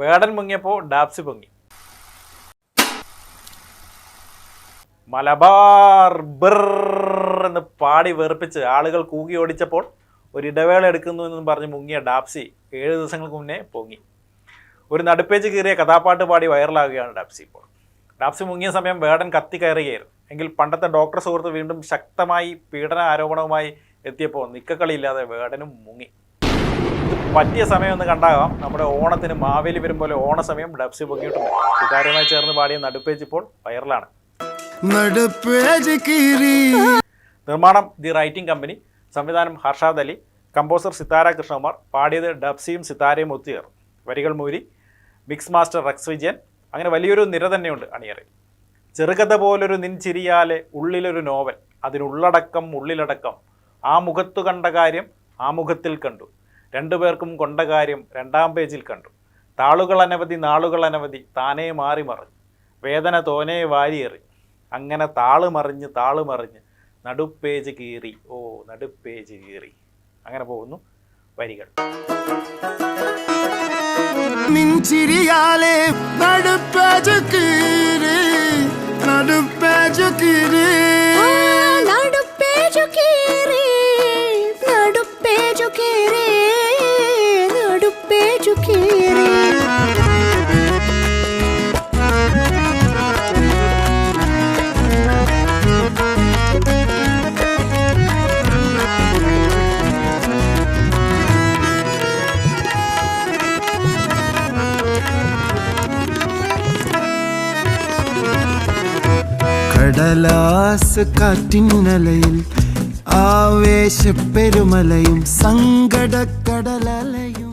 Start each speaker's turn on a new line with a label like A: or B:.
A: വേടൻ മുങ്ങിയപ്പോൾ ഡാപ്സി പൊങ്ങി. മലബാർ ബിർ എന്ന് പാടി വെറുപ്പിച്ച് ആളുകൾ കൂകി ഓടിച്ചപ്പോൾ ഒരു ഇടവേള എടുക്കുന്നു എന്ന് പറഞ്ഞ് മുങ്ങിയ ഡാപ്സി ഏഴ് ദിവസങ്ങൾക്ക് മുന്നേ പൊങ്ങി. ഒരു നടുപ്പേച്ച് കീറിയ കഥാപാട്ട് പാടി വൈറലാകുകയാണ് ഡാപ്സി ഇപ്പോൾ. ഡാപ്സി മുങ്ങിയ സമയം വേടൻ കത്തി കയറുകയായിരുന്നു. എങ്കിൽ പണ്ടത്തെ ഡോക്ടർ സുഹൃത്ത് വീണ്ടും ശക്തമായി പീഡന ആരോപണവുമായി എത്തിയപ്പോൾ നിക്കക്കളിയില്ലാതെ വേടനും മുങ്ങി. പറ്റിയ സമയം ഒന്ന് കണ്ടാകാം. നമ്മുടെ ഓണത്തിന് മാവേലി വരും പോലെ ഓണസമയം ഡബ്സി പൊങ്ങിയിട്ടുണ്ട് സുതാര്യമായി ചേർന്ന് പാടിയ നടുപ്പേജ് ഇപ്പോൾ വൈറലാണ്. നിർമ്മാണം ദി റൈറ്റിംഗ് കമ്പനി സംവിധാനം ഹർഷാദ് അലി കമ്പോസർ സിത്താര കൃഷ്ണകുമാർ പാടിയത് ഡബ്സിയും സിത്താരയും ഒത്തുചേർന്നു വരികൾ മൂരി മിക്സ് മാസ്റ്റർ റക്സ് വിജയൻ. അങ്ങനെ വലിയൊരു നിര തന്നെയുണ്ട് അണിയറി ചെറുകഥ പോലൊരു നിൻചിരിയാലെ ഉള്ളിലൊരു നോവൽ. അതിനുള്ളടക്കം ഉള്ളിലടക്കം. ആ മുഖത്തു കണ്ട കാര്യം ആ മുഖത്തിൽ കണ്ടു. രണ്ടുപേർക്കും കൊണ്ട കാര്യം രണ്ടാം പേജിൽ കണ്ടു. താളുകൾ അനവധി നാളുകൾ അനവധി താനേ മാറി മറിഞ്ഞു. വേദന തോനെ വാരിയേറി. അങ്ങനെ താൾ മറിഞ്ഞ് താൾ മറിഞ്ഞ് നടുപ്പേജ് കീറി. ഓ നടുപ്പേജ് കീറി. അങ്ങനെ പോകുന്നു വരികൾ.
B: നിൻചിരിയാലെ നടുപ്പേജ് കീറി നടുപ്പേജ് കീറി.
C: നടുപ്പേജ് കീറി നടുപ്പേജ് കീറി. നടുപ്പേജു കീറി
B: കടലാസ് കാറ്റിന്നലയിൽ ആവേശപ്പെരുമലയും സങ്കടക്കടലലയും.